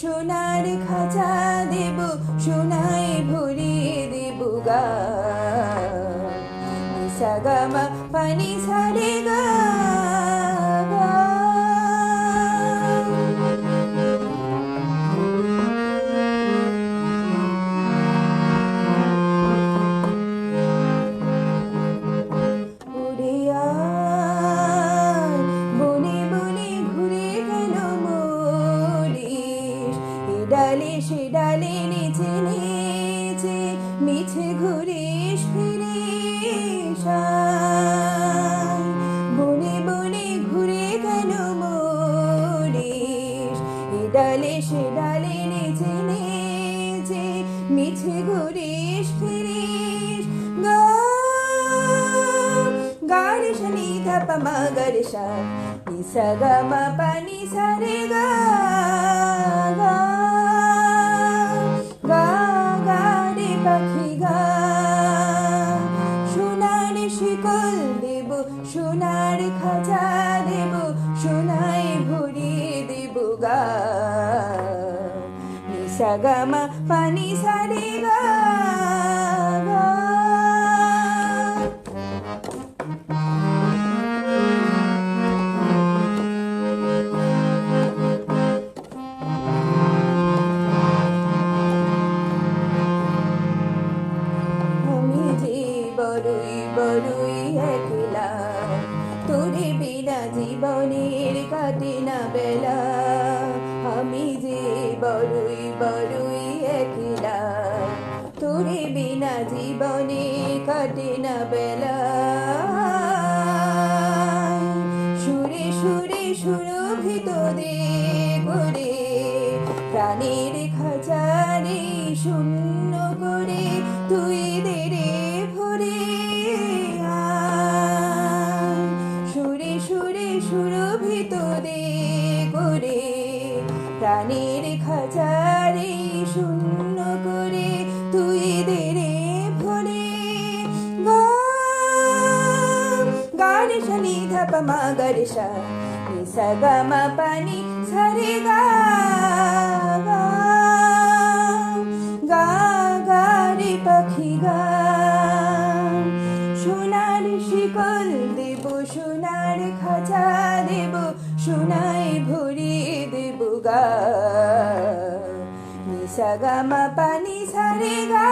সোনার খাঁচা দেব সোনায় ভরিয়ে দেব গা সাগামা গামা পানি গা গা। ডালে সে ডালি নিচে নিচে মিছে ঘুরিস ফিরিস। বনে বনে ঘুরে গেল মরিস এ ডালে সে ডালে নিচে নিচে মিছে ঘুরিস সা নিসা গা মা পানি সারে গা গা গা গা রে পাখি গা সোনার শিকল দেব সোনার খাঁচা দেব সোনায় ভরিয়ে দেব গা নিসা গা মা পানি সারে গা কাটে বেলা। আমি যে বড়ই বড়ই একলা, তোরে বিনা জীবনে কাটে না বেলা। সুরে সুরে সুরভিত দে করে প্রাণের খাঁচারে শূন্য প্রাণের খাঁচারে শূন্য করে তুই দে রে ভরে। গা গারে শনি, ধাপ মা গারে সা মা পানি সারে গা গা গা রে পাখি গা। সোনার শিকল দেব, সোনার খাঁচা দেব, সোনায় ভরিয়ে जगम पनि सरेगा